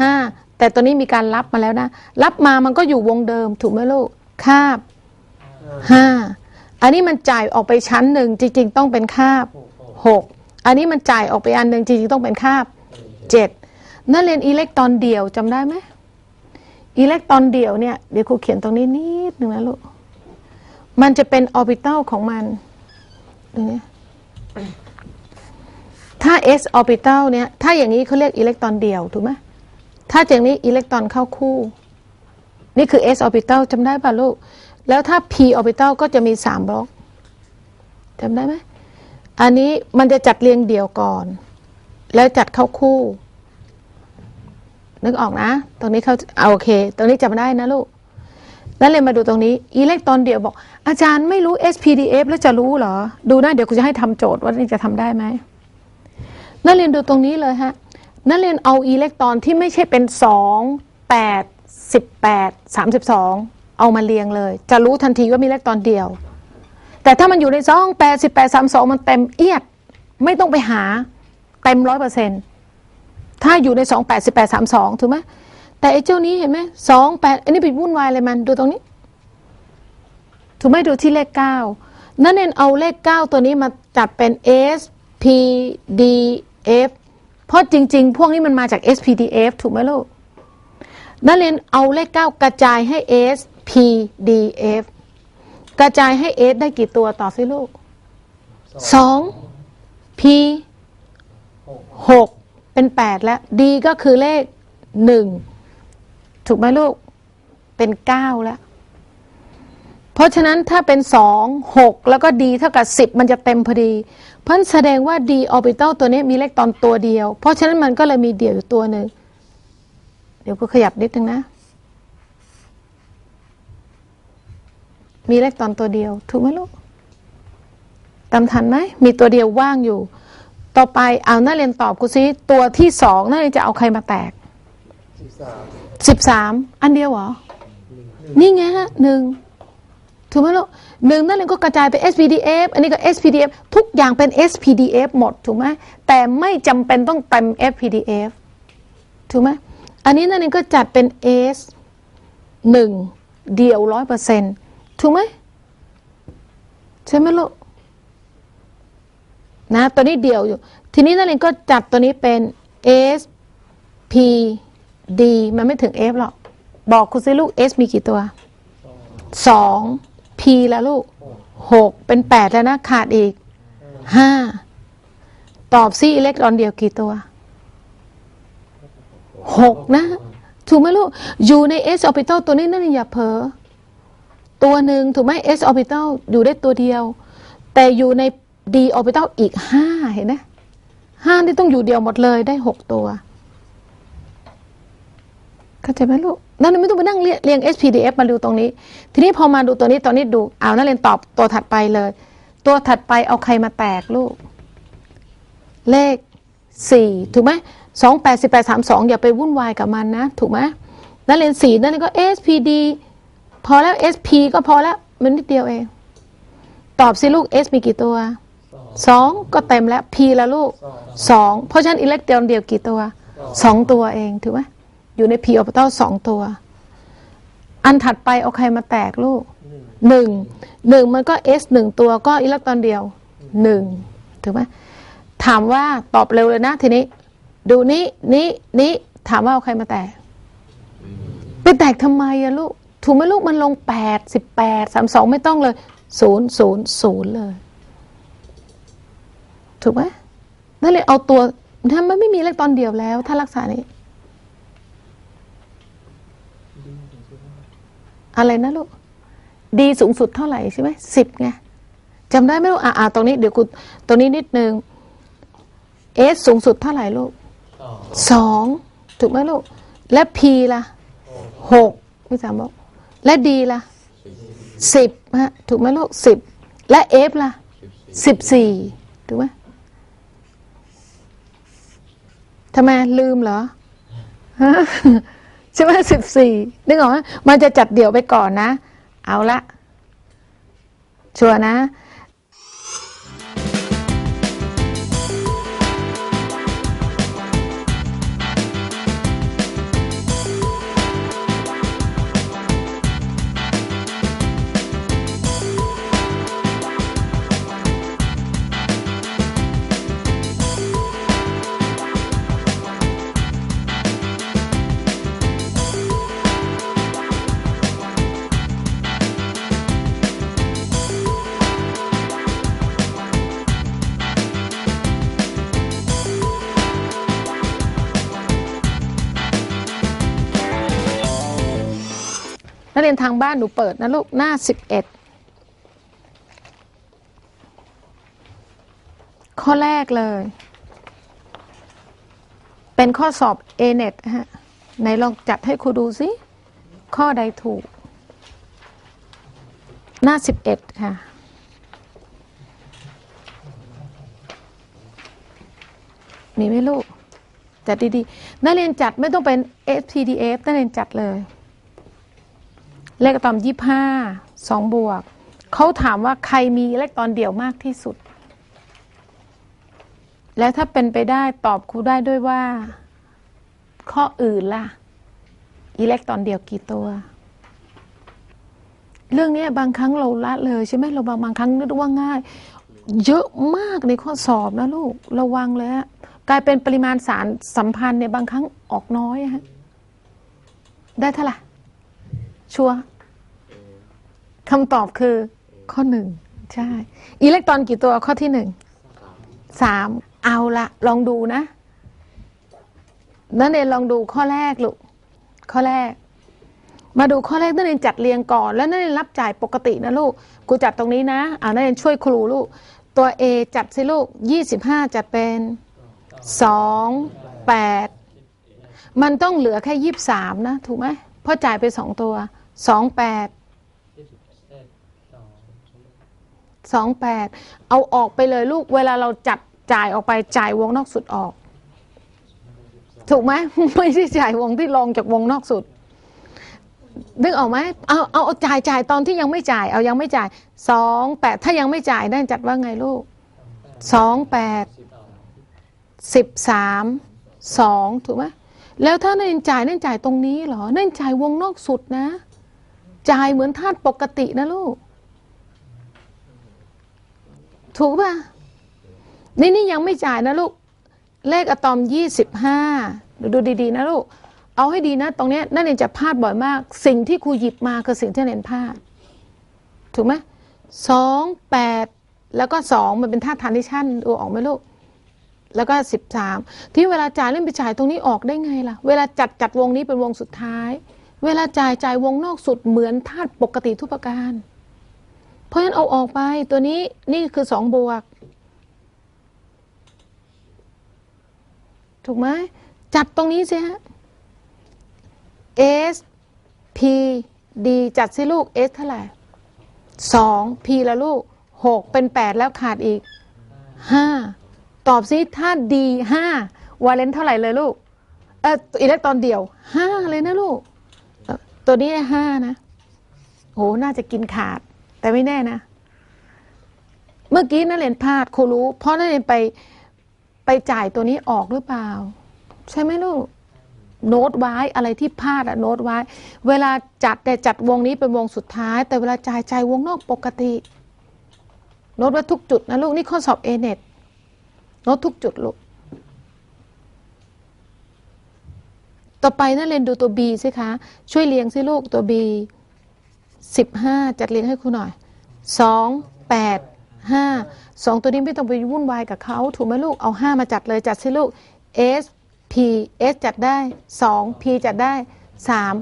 ห้าแต่ตัวนี้มีการรับมาแล้วนะ รับมามันก็อยู่วงเดิมถูกไหมลูกคาบห้าอันนี้มันจ่ายออกไปชั้นหนึ่งจริง ๆ ต้องเป็นคาบหกอันนี้มันจ่ายออกไปอันหนึ่งจริง ๆ ต้องเป็นคาบเจ็ดนักเรียนอิเล็กตรอนเดี่ยวจำได้ไหมอิเล็กตรอนเดี่ยวเนี่ยเดี๋ยวครูเขียนตรงนี้นิดหนึ่งนะลูกมันจะเป็นออร์บิทัลของมันตรงนี้ถ้า s orbital เนี่ย ถ้าอย่างนี้เขาเรียกอิเล็กตรอนเดี่ยว ถูกไหม ถ้าอย่างนี้อิเล็กตรอนเข้าคู่ นี่คือ s orbital จำได้ป่ะลูก แล้วถ้า p orbital ก็จะมี 3 บล็อกจำได้ไหมอันนี้มันจะจัดเรียงเดี่ยวก่อน แล้วจัดเข้าคู่ นึกออกนะ ตรงนี้เขาเอาโอเค ตรงนี้จำได้นะลูก แล้วเลยมาดูตรงนี้อิเล็กตรอนเดี่ยวบอก อาจารย์ไม่รู้ SPDF แล้วจะรู้เหรอ ดูนะเดี๋ยวคุณจะให้ทำโจทย์ว่านี่จะทำได้ไหมนักเรียนดูตรงนี้เลยฮะ นักเรียนเอาอิเล็กตรอนที่ไม่ใช่เป็น 2 8 18 32 เอามาเรียงเลย จะรู้ทันทีว่ามีอิเล็กตรอนเดียว แต่ถ้ามันอยู่ใน2 8 18 32 มันเต็มเอียด ไม่ต้องไปหาเต็มร้อยเปอร์เซ็นต์ถ้าอยู่ใน 2 8 18 32 ถูกไหมแต่ไอ้เจ้านี้เห็นไหม2 8อันนี้ไปวุ่นวายเลยมันดูตรงนี้ ถูกไหมดูที่เลข9นั่นเองเอาเลข9ตัวนี้มาจัดเป็น S P D F เพราะจริง ๆ พวกนี้มันมาจาก S P D F ถูกไหมลูกนักเรียนเอาเลข 9 กระจายให้ S P D F กระจายให้ S ได้กี่ตัวต่อสิลูก 2 P 6 เป็น 8 แล้ว D ก็คือเลข 1 ถูกไหมลูก เป็น 9 แล้ว ราะฉะนั้นถ้าเป็น 2 6 แล้วก็ D เท่ากับ 10 มันจะเต็มพอดี เพราะฉะนั้นแสดงว่า D orbital ตัวนี้มีอิเล็กตรอนตัวเดียว เพราะฉะนั้นมันก็เลยมีเดี่ยวอยู่ตัวหนึ่ง เดี๋ยวก็ขยับนิดนึงนะ มีอิเล็กตรอนตัวเดียว ถูกไหมลูกตามทันไหม มีตัวเดียวว่างอยู่ ต่อไปเอานักเรียนตอบกูซิตัวที่สองนักเรียนจะเอาใครมาแตกสิบสามอันเดียวเหรอ นี่ไงฮะหนึ่ง ถูกไหมลูกหนึ่งนั่นเองก็กระจายไป SPDF อันนี้ก็ SPDF ทุกอย่างเป็น SPDF หมดถูกไหมแต่ไม่จำเป็นต้องเต็ม FPDF ถูกไหมอันนี้นั่นเองก็จัดเป็น S หนึ่งเดียวร้อยเปอร์เซ็นต์ถูกไหมใช่ไหมลูกนะตัวนี้เดียวอยู่ ทีนี้นั่นเองก็จัดตัวนี้เป็น S P D มันไม่ถึง F หรอก บอกคุณสิลูก S มีกี่ตัวสอง P แล้วลูกหกเป็นแปดแล้วนะ ขาดอีกห้าตอบซิอิเล็กตรอนเดียวกี่ตัวหกนะ ถูกไหมลูก อยู่ใน s orbital ตัวนี้นั่นอย่าเผลอตัวหนึ่งถูกไหม s orbital อยู่ได้ตัวเดียว แต่อยู่ใน d orbital อีกห้าเห็นไหมห้าที่ต้องอยู่เดียวหมดเลยได้หกตัว เข้าใจไหมลูกนั่นไม่ต้องไปนั่งเรียง SPDF มาดูตรงนี้ ทีนี้พอมาดูตัวนี้ตอนนี้ดูเอานักเรียนตอบตัวถัดไปเลย ตัวถัดไปเอาใครมาแตกลูก เลขสี่ถูกไหมสองแปดสิบแปดสามสองอย่าไปวุ่นวายกับมันนะ ถูกไหมนักเรียนสี่นั่นก็ SPD พอแล้ว SP ก็พอแล้วมันนิดเดียวเอง ตอบสิลูก S มีกี่ตัวสองก็เต็มแล้ว P แล้วลูกสองเพราะฉะนั้นอิเล็กตรอนเดียวกี่ตัวสองตัวเองถูกไหม อยู่ใน p orbital สองตัว อันถัดไปเอาใครมาแตกลูกหนึ่งหนึ่งมันก็ S หนึ่งตัวก็อิเล็กตรอนเดียวหนึ่งถูกไหมถามว่าตอบเร็วเลยนะทีนี้ ดูนี้นี้นี้ถามว่าเอาใครมาแตกไปแตกทำไมอะลูก ถูกไหมลูกมันลงแปดสิบแปดสามสองไม่ต้องเลยศูนย์ศูนย์ศูนย์เลย ถูกไหมนั่นเลยเอาตัวถ้ามันไม่มีอิเล็กตรอนเดียวแล้ว ถ้ารักษานี้ อะไรนะลูก ดีสูงสุดเท่าไหร่ใช่ไหมสิบไงจำได้ไหมลูกอ่าอ่าตรงนี้เดี๋ยวกูตรงนี้นิดนึงเอสสูงสุดเท่าไหร่ลูกสองถูกไหมลูก และ P ล่ะหกพี่สามบอกและ D ล่ะสิบฮะถูกไหมลูกสิบและ F ล่ะสิบสี่ถูกไหมทำไมลืมเหรอฮะ ช่ไหมสิบสี่นึกออกไหมมันจะจัดเดี่ยวไปก่อนนะ เอาละชัวร์นะ กเรียนทางบ้านหนูเปิดนะลูกหน้าสิบเอ็ดข้อแรกเลย เป็นข้อสอบ a n e t ฮะไหนลองจัดให้ครูดูสิ ข้อใดถูก หน้าสิบเอ็ดค่ะ มีไหมลูก จัดดีๆ นักเรียนจัดไม่ต้องเป็น SPDF นักเรียนจัดเลย เลขอะตอมยี่ห้าสองบวกเขาถามว่าใครมีอิเลขตรอนเดี่ยวมากที่สุด แล้วถ้าเป็นไปได้ตอบครูได้ด้วยว่า ข้ออื่นล่ะ อิเล็กตรอนเดี่ยวกี่ตัว เรื่องนี้บางครั้งเราละเลยใช่ไหมเราบางบางครั้งนึกว่าง่าย เยอะมากในข้อสอบนะลูก ระวังเลยฮะกลายเป็นปริมาณสารสัมพันธ์เนี่ยบางครั้งออกน้อยฮะ ได้เท่าไหร่ชัวร์ คำตอบคือข้อหนึ่งใช่ อิเล็กตรอนกี่ตัวข้อที่หนึ่งสามเอาละลองดูนะนักเรียนลองดูข้อแรกลูกข้อแรก มาดูข้อแรกนักเรียนจัดเรียงก่อน แล้วนักเรียนรับจ่ายปกตินะลูกครูจัดตรงนี้นะอ่านักเรียนช่วยครูลูก ตัว A จัดสิลูก25จัดเป็น2 8มันต้องเหลือแค่23นะ ถูกไหมเพราะจ่ายไป2ตัว2 8 2 8 เอาออกไปเลยลูก เวลาเราจัดจ่ายออกไปจ่ายวงนอกสุดออก ถูกไหมไม่ใช่จ่ายวงที่ลงจากวงนอกสุดนึกออกไหมเอาเอาเอาจ่ายจ่ายตอนที่ยังไม่จ่าย เอายังไม่จ่ายสองแปดถ้ายังไม่จ่ายได้จัดว่าไงลูกสองแปดสิบสามสองถูกไหมแล้วถ้าเน้นจ่ายเน้นจ่ายตรงนี้เหรอเน้นจ่ายวงนอกสุดนะ จ่ายเหมือนธาตุปกตินะลูก ถูกป่ะ นี่นี่ยังไม่จ่ายนะลูก เลขอะตอมยี่สิบห้าดูดีๆ นะลูก เอาให้ดีนะ ตรงนี้นักเรียนจะพลาดบ่อยมาก สิ่งที่ครูหยิบมาคือสิ่งที่เรียนพลาด ถูกไหมสองแปดแล้วก็สองมันเป็นท่าทานที่ชั่นดูออกไหมลูก แล้วก็สิบสามที่เวลาจ่ายเล่นไปจ่ายตรงนี้ออกได้ไงล่ะ เวลาจัดจัดวงนี้เป็นวงสุดท้าย เวลาจ่ายจ่ายวงนอกสุดเหมือนธาตุปกติทุกประการ เพราะฉะนั้นเอาออกไปตัวนี้นี่คือสองบวก ถูกไหมจัดตรงนี้สิฮะ S P D จัดสิลูก S เท่าไหร่สอง P ละลูกหกเป็นแปดแล้วขาดอีกห้าตอบสิถ้า D ห้าวาเลนเท่าไหร่เลยลูก เอออิเล็กตรอนเดียวห้าเลยนะลูก ตัวนี้ห้านะโหน่าจะกินขาด แต่ไม่แน่นะ เมื่อกี้นักเรียนพลาดครูรู้ เพราะนักเรียนไปไปจ่ายตัวนี้ออกหรือเปล่า ใช่ไหมลูกโน้ตไว้อะไรที่พลาดอะโน้ตไว้ เวลาจัดแต่จัดวงนี้เป็นวงสุดท้าย แต่เวลาจ่ายจ่ายวงนอกปกติ โน้ตไว้ทุกจุดนะลูกนี่ข้อสอบเอเน็ตโน้ตทุกจุดลูกต่อไปนักเรียนดูตัว B สิคะ ช่วยเรียงสิลูกตัว B สิบห้าจัดเรียงให้ครูหน่อยสองแปดห้าสองตัวนี้ไม่ต้องไปวุ่นวายกับเขาถูกไหมลูกเอาห้ามาจัดเลยจัดสิลูก S P S จัดได้สอง P จัดได้สาม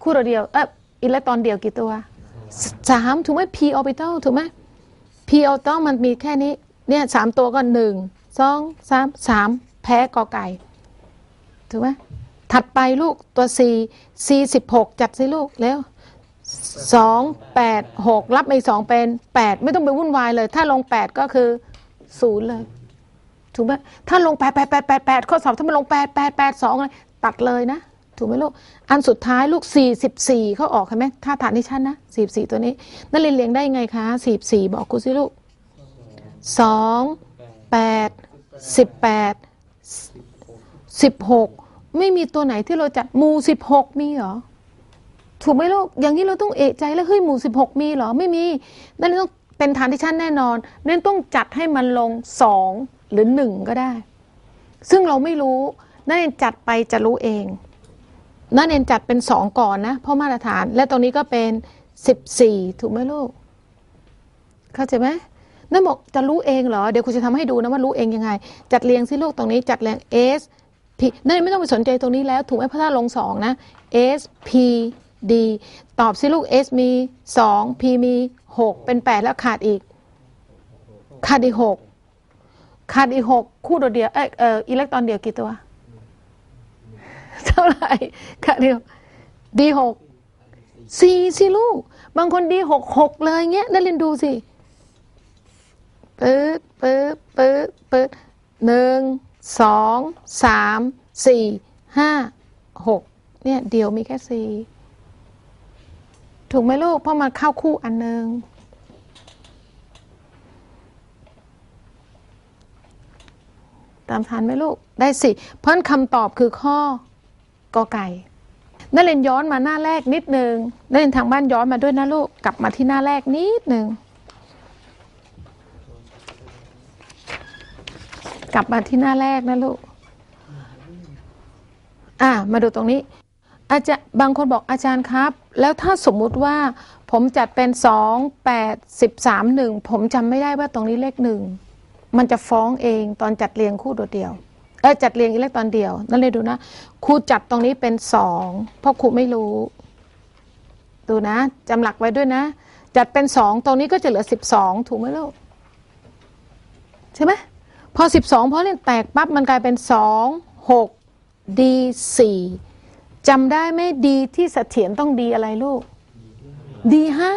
คู่เราเดียวเอออิเล็กตรอนเดียวกี่ตัวสสามถูกไหม P orbital ถูกไหม P orbital มันมีแค่นี้เนี่ยสามตัวก็หนึ่งสองสามสามแพ้กอไก่ถูกไหมถัดไปลูกตัว C C สิบหกจัดสิลูกแล้ว สองแปดหกรับมาอีกสองเป็นแปดไม่ต้องไปวุ่นวายเลย ถ้าลงแปดก็คือศูนย์เลยถูกไหมถ้าลงแปดแปดแปดแปดแปดข้อสอบถ้ามันลงแปดแปดแปดสองอะไรตัดเลยนะ ถูกไหมลูก อันสุดท้ายลูกสี่สิบสี่เขาออกเห็นไหมถ้าฐานนิชันนะสี่สี่ตัวนี้นั่นเรียนเรียงได้ยังไงคะสี่สี่บอกกูสิลูกสองแปดสิบแปดสิบหกไม่มีตัวไหนที่เราจัดหมู่สิบหกมีเหรอ ถูกไหมลูกอย่างนี้เราต้องเอะใจแล้วเฮ้ยหมู่สิบหกมีเหรอไม่มีนั่นต้องเป็นฐานที่ชั้นแน่นอนนั่นต้องจัดให้มันลงสองหรือหนึ่งก็ได้ ซึ่งเราไม่รู้นั่นเองจัดไปจะรู้เอง นั่นเองจัดเป็นสองก่อนนะ เพราะมาตรฐานและตรงนี้ก็เป็นสิบสี่ถูกไหมลูก เข้าใจไหมนั่นบอกจะรู้เองเหรอ เดี๋ยวคุณจะทำให้ดูนะว่ารู้เองยังไง จัดเรียงสิลูกตรงนี้จัดเรียง S P นั่นไม่ต้องไปสนใจตรงนี้แล้ว ถูกไหมเพราะถ้าลงสองนะ S P D ตอบสิลูก S มี 2 P มี 6 เป็น 8 แล้วขาดอีก ขาดอีก 6 ขาดอีก 6 คู่ตัวเดียวเอยเอออิเล็กตรอนเดียวกี่ตัว เท่าไหร่ ขาดเดียว D 6สี่สิลูก บางคนดีหกหกเลยเงี้ยนักเรียนดูสิปึ๊ดปึ๊ดปึ๊ดปึ๊ดหนึ่งสองสามสี่ห้าหกเนี่ย เดียวมีแค่สี่ ถูกไหมลูก เพราะมันเข้าคู่อันหนึ่งตามทันไหมลูก ได้สิ เพราะฉะนั้นคำตอบคือข้อกอไก่นักเรียนย้อนมาหน้าแรกนิดนึงนักเรียนทางบ้านย้อนมาด้วยนะลูก กลับมาที่หน้าแรกนิดนึง กลับมาที่หน้าแรกนะลูก อ่า มาดูตรงนี้ อาจารย์บางคนบอกอาจารย์ครับ แล้วถ้าสมมุติว่าผมจัดเป็นสองแปดสิบสามหนึ่งผมจำไม่ได้ว่าตรงนี้เลขหนึ่งมันจะฟ้องเองตอนจัดเรียงคู่โดดเดียวเออจัดเรียงอิเล็กตรอนเดียว นั่นเลยดูนะครูจัดตรงนี้เป็นสองเพราะครูไม่รู้ ดูนะจำหลักไว้ด้วยนะ จัดเป็นสองตรงนี้ก็จะเหลือสิบสองถูกไหมลูกใช่ไหมพอสิบสองพอเล่นแตกปั๊บมันกลายเป็นสองหกดีสี่ จำได้ไหมดีที่เสถียรต้องดีอะไรลูก ดีห้า